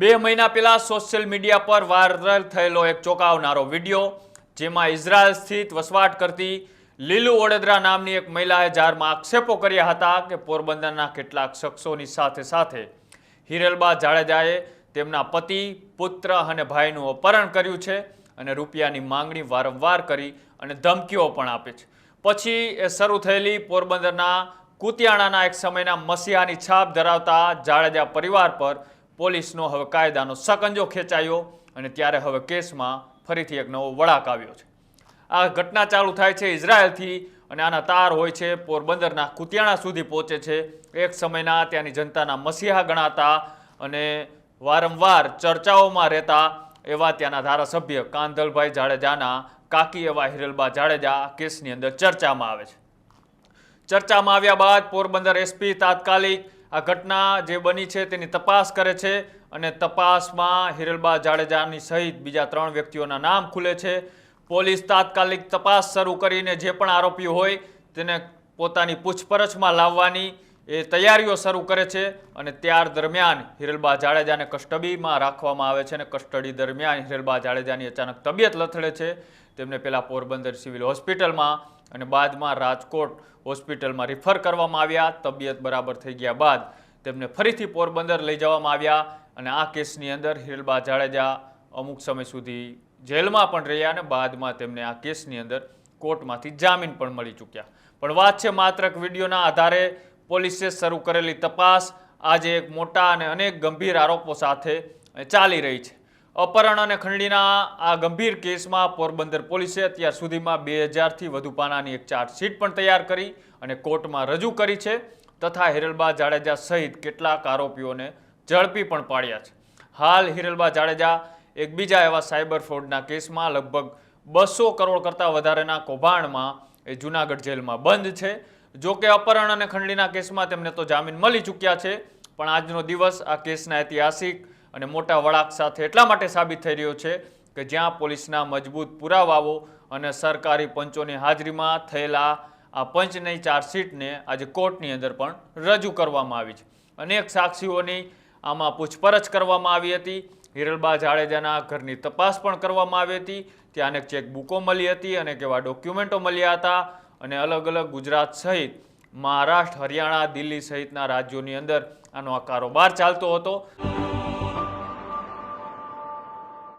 બે મહિના પહેલાં સોશિયલ મીડિયા પર વાયરલ થયેલો એક ચોંકાવનારો વીડિયો, જેમાં ઇઝરાયલ સ્થિત વસવાટ કરતી લીલુ ઓડેદરા નામની એક મહિલાએ જારમાં આક્ષેપો કર્યા હતા કે પોરબંદરના કેટલાક શખ્સોની સાથે સાથે હિરલબા જાડેજાએ તેમના પતિ, પુત્ર અને ભાઈનું અપહરણ કર્યું છે અને રૂપિયાની માંગણી વારંવાર કરી અને ધમકીઓ પણ આપે છે. પછી એ શરૂ થયેલી પોરબંદરના કુતિયાણાના એક સમયના મસીહાની છાપ ધરાવતા જાડેજા પરિવાર પર પોલીસનો હવે કાયદાનો સકંજો ખેંચાયો અને ત્યારે હવે કેસમાં ફરીથી એક નવો વળાક આવ્યો છે. આ ઘટના ચાલુ થાય છે ઇઝરાયલથી અને આના તાર હોય છે પોરબંદરના કુતિયાણા સુધી પહોંચે છે. એક સમયના ત્યાંની જનતાના મસીહા ગણાતા અને વારંવાર ચર્ચાઓમાં રહેતા એવા ત્યાંના ધારાસભ્ય કાંધલભાઈ જાડેજાના કાકી એવા હિરલબા જાડેજા કેસની અંદર ચર્ચામાં આવે છે. ચર્ચામાં આવ્યા બાદ પોરબંદર એસપી તાત્કાલિક આ ઘટના જે બની છે તેની તપાસ કરે છે અને તપાસમાં હિરલબા જાડેજાની સહિત બીજા ત્રણ વ્યક્તિઓના નામ ખુલે છે. પોલીસ તાત્કાલિક તપાસ શરૂ કરીને જે પણ આરોપીઓ હોય તેને પોતાની પૂછપરછમાં લાવવાની એ તૈયારીઓ શરૂ કરે છે અને ત્યાર દરમિયાન હિરલબા જાડેજાને કસ્ટડીમાં રાખવામાં આવે છે અને કસ્ટડી દરમિયાન હિરલબા જાડેજાની અચાનક તબિયત લથડે છે. તેમને પહેલાં પોરબંદર સિવિલ હોસ્પિટલમાં અને બાદમાં રાજકોટ હોસ્પિટલમાં રિફર કરવામાં આવ્યા. તબિયત બરાબર થઈ ગયા બાદ તેમને ફરીથી પોરબંદર લઈ જવામાં આવ્યા અને આ કેસની અંદર હિરલબા જાડેજા અમુક સમય સુધી જેલમાં પણ રહ્યા અને બાદમાં તેમને આ કેસની અંદર કોર્ટમાંથી જામીન પણ મળી ચૂક્યા. પણ વાત છે માત્ર વિડીયોના આધારે પોલીસે શરૂ કરેલી તપાસ આજે એક મોટા અને અનેક ગંભીર આરોપો સાથે ચાલી રહી છે. અપહરણ અને ખંડણીના આ ગંભીર કેસમાં પોરબંદર પોલીસે અત્યાર સુધીમાં બે હજારથી વધુ પાનાની એક ચાર્જશીટ પણ તૈયાર કરી અને કોર્ટમાં રજૂ કરી છે તથા હિરલબા જાડેજા સહિત કેટલાક આરોપીઓને ઝડપી પણ પાડ્યા છે. હાલ હિરલબા જાડેજા એક બીજા એવા સાયબર ફ્રોડના કેસમાં લગભગ બસો કરોડ કરતાં વધારેના કૌભાંડમાં એ જૂનાગઢ જેલમાં બંધ છે. જો કે અપહરણ અને ખંડણીના કેસમાં તેમને તો જામીન મળી ચૂક્યા છે, પણ આજનો દિવસ આ કેસના ઐતિહાસિક અને મોટા વળાક સાથે એટલા માટે સાબિત થઈ રહ્યો છે કે જ્યાં પોલીસના મજબૂત પુરાવાઓ અને સરકારી પંચોની હાજરીમાં થયેલા આ પંચની ચાર્જશીટને આજે કોર્ટની અંદર પણ રજૂ કરવામાં આવી છે. અનેક સાક્ષીઓની આમાં પૂછપરછ કરવામાં આવી હતી. હિરલબા જાડેજાના ઘરની તપાસ પણ કરવામાં આવી હતી. ત્યાં અનેક ચેકબુકો મળી હતી અને કેવા ડોક્યુમેન્ટો મળ્યા હતા. અને અલગ અલગ ગુજરાત સહિત મહારાષ્ટ્ર, હરિયાણા, દિલ્હી સહિતના રાજ્યોની અંદર આનો આ કારોબાર ચાલતો હતો.